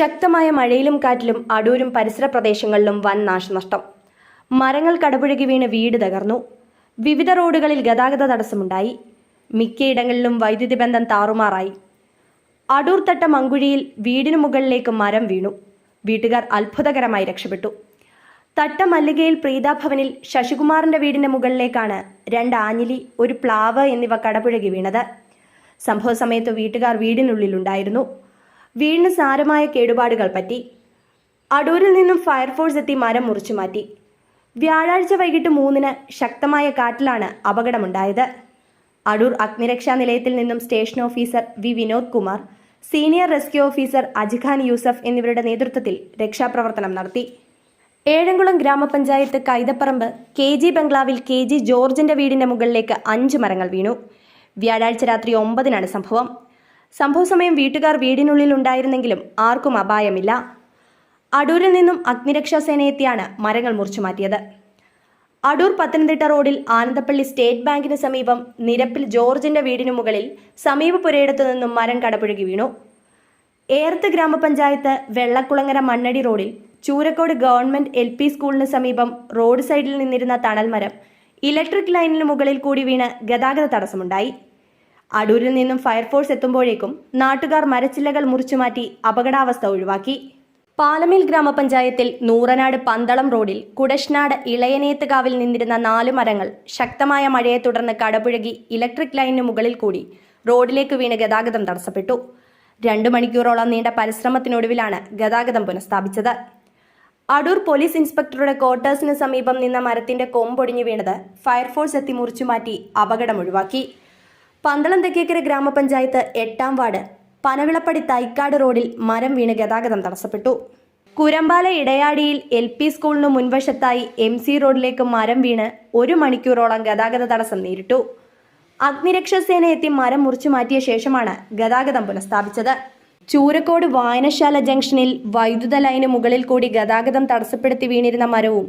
ശക്തമായ മഴയിലും കാറ്റിലും അടൂരും പരിസര പ്രദേശങ്ങളിലും വൻ നാശനഷ്ടം. മരങ്ങൾ കടപുഴകി വീണ് വീട് തകർന്നു. വിവിധ റോഡുകളിൽ ഗതാഗത തടസ്സമുണ്ടായി. മിക്കയിടങ്ങളിലും വൈദ്യുതി ബന്ധം താറുമാറായി. അടൂർ തട്ട മങ്കുഴിയിൽ വീടിനു മുകളിലേക്ക് മരം വീണു. വീട്ടുകാർ അത്ഭുതകരമായി രക്ഷപ്പെട്ടു. തട്ട മല്ലികയിൽ പ്രീതാഭവനിൽ ശശികുമാറിന്റെ വീടിന്റെ മുകളിലേക്കാണ് രണ്ട് ആഞ്ഞിലി ഒരു പ്ലാവ് എന്നിവ കടപുഴകി വീണത്. സംഭവ സമയത്ത് വീട്ടുകാർ വീടിനുള്ളിലുണ്ടായിരുന്നു. വീടിന് സാരമായ കേടുപാടുകൾ പറ്റി. അടൂരിൽ നിന്നും ഫയർഫോഴ്സ് എത്തി മരം മുറിച്ചു മാറ്റി. വ്യാഴാഴ്ച വൈകിട്ട് മൂന്നിന് ശക്തമായ കാറ്റിലാണ് അപകടമുണ്ടായത്. അടൂർ അഗ്നിരക്ഷാ നിലയത്തിൽ നിന്നും station officer V. Vinod Kumar senior rescue officer Ajikhan Yusuf എന്നിവരുടെ നേതൃത്വത്തിൽ രക്ഷാപ്രവർത്തനം നടത്തി. ഏഴംകുളം ഗ്രാമപഞ്ചായത്ത് കൈതപ്പറമ്പ് കെ ജി ബംഗ്ലാവിൽ കെ ജി ജോർജിന്റെ വീടിന്റെ മുകളിലേക്ക് അഞ്ച് മരങ്ങൾ വീണു. വ്യാഴാഴ്ച രാത്രി ഒമ്പതിനാണ് സംഭവം. സംഭവ സമയം വീട്ടുകാർ വീടിനുള്ളിൽ ഉണ്ടായിരുന്നെങ്കിലും ആർക്കും അപായമില്ല. അടൂരിൽ നിന്നും അഗ്നിരക്ഷാ സേനയെത്തിയാണ് മരങ്ങൾ മുറിച്ചു മാറ്റിയത്. അടൂർ പത്തനംതിട്ട റോഡിൽ ആനന്ദപ്പള്ളി സ്റ്റേറ്റ് ബാങ്കിന് സമീപം നിരപ്പിൽ ജോർജിന്റെ വീടിനു മുകളിൽ സമീപ പുരയിടത്തു നിന്നും മരം കടപുഴകി വീണു. ഏർത്ത് ഗ്രാമപഞ്ചായത്ത് വെള്ളക്കുളങ്ങര മണ്ണടി റോഡിൽ ചൂരക്കോട് ഗവൺമെന്റ് എൽ പി സ്കൂളിന് സമീപം റോഡ് സൈഡിൽ നിന്നിരുന്ന തണൽമരം ഇലക്ട്രിക് ലൈനിന് മുകളിൽ കൂടി വീണ് ഗതാഗത തടസ്സമുണ്ടായി. അടൂരിൽ നിന്നും ഫയർഫോഴ്സ് എത്തുമ്പോഴേക്കും നാട്ടുകാർ മരച്ചില്ലകൾ മുറിച്ചുമാറ്റി അപകടാവസ്ഥ ഒഴിവാക്കി. പാലമേൽ ഗ്രാമപഞ്ചായത്തിൽ നൂറനാട് പന്തളം റോഡിൽ കുടശ്നാട് ഇളയനേത്തുകാവിൽ നിന്നിരുന്ന നാല് മരങ്ങൾ ശക്തമായ മഴയെ തുടർന്ന് കടപുഴകി ഇലക്ട്രിക് ലൈനിന് മുകളിൽ കൂടി റോഡിലേക്ക് വീണ് ഗതാഗതം തടസ്സപ്പെട്ടു. രണ്ടു മണിക്കൂറോളം നീണ്ട പരിശ്രമത്തിനൊടുവിലാണ് ഗതാഗതം പുനഃസ്ഥാപിച്ചത്. അടൂർ പോലീസ് ഇൻസ്പെക്ടറുടെ ക്വാർട്ടേഴ്സിന് സമീപം നിന്ന മരത്തിന്റെ കൊമ്പൊടിഞ്ഞു വീണത് ഫയർഫോഴ്സ് എത്തി മുറിച്ചുമാറ്റി അപകടം ഒഴിവാക്കി. പന്തളം തെക്കേക്കര ഗ്രാമപഞ്ചായത്ത് എട്ടാം വാർഡ് പനവിളപ്പടി തൈക്കാട് റോഡിൽ മരം വീണ് ഗതാഗതം തടസ്സപ്പെട്ടു. കുരമ്പാല ഇടയാടിയിൽ എൽ പി സ്കൂളിന് മുൻവശത്തായി എം സി റോഡിലേക്ക് മരം വീണ് ഒരു മണിക്കൂറോളം ഗതാഗത തടസ്സം നേരിട്ടു. അഗ്നിരക്ഷാസേന എത്തി മരം മുറിച്ചു മാറ്റിയ ശേഷമാണ് ഗതാഗതം പുനഃസ്ഥാപിച്ചത്. ചൂരക്കോട് വായനശാല ജംഗ്ഷനിൽ വൈദ്യുത ലൈന് മുകളിൽ കൂടി ഗതാഗതം തടസ്സപ്പെടുത്തി വീണിരുന്ന മരവും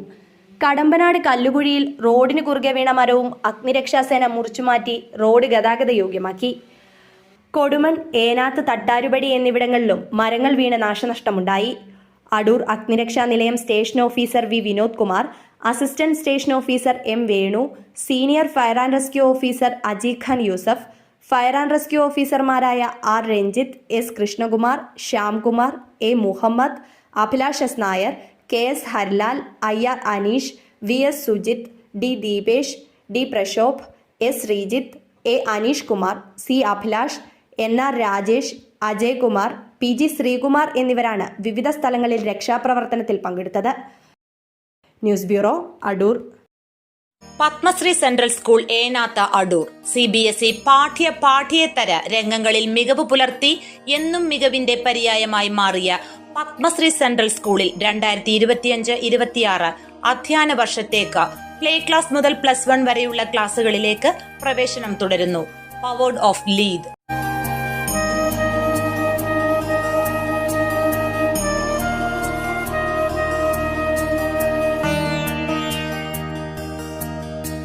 കടമ്പനാട് കല്ലുകുഴിയിൽ റോഡിന് കുറുകെ വീണ മരവും അഗ്നിരക്ഷാസേന മുറിച്ചുമാറ്റി റോഡ് ഗതാഗത യോഗ്യമാക്കി. കൊടുമൺ ഏനാത്ത് തട്ടാരുപടി എന്നിവിടങ്ങളിലും മരങ്ങൾ വീണ് നാശനഷ്ടമുണ്ടായി. അടൂർ അഗ്നിരക്ഷാ നിലയം station officer V Vinod Kumar assistant station officer M Venu senior fire and rescue officer Ajikh Khan Yusuf fire and rescue ഓഫീസർമാരായ R Ranjith S Krishnakumar Shyamkumar A Muhammad Abhilash S Nair K S Harilal I R Aneesh V S Sujith D Deepesh D Prashobh S Sreejith A Aneesh Kumar C Abhilash N R Rajesh Ajay Kumar P G Sreekumar എന്നിവരാണ് വിവിധ സ്ഥലങ്ങളിൽ രക്ഷാപ്രവർത്തനത്തിൽ പങ്കെടുത്തത്. News bureau Adoor. Padmashree central school Enathu Adoor. C B S E പാഠ്യ പാഠ്യേതര രംഗങ്ങളിൽ മികവ് പുലർത്തി എന്നും മികവിന്റെ പര്യായമായി മാറിയ പത്മശ്രീ സെൻട്രൽ സ്കൂളിൽ രണ്ടായിരത്തി ഇരുപത്തിയഞ്ച് ഇരുപത്തിയാറ് അധ്യയന വർഷത്തേക്ക് പ്ലേ ക്ലാസ് മുതൽ പ്ലസ് വൺ വരെയുള്ള ക്ലാസ്സുകളിലേക്ക് പ്രവേശനം തുടരുന്നു. Powered of lead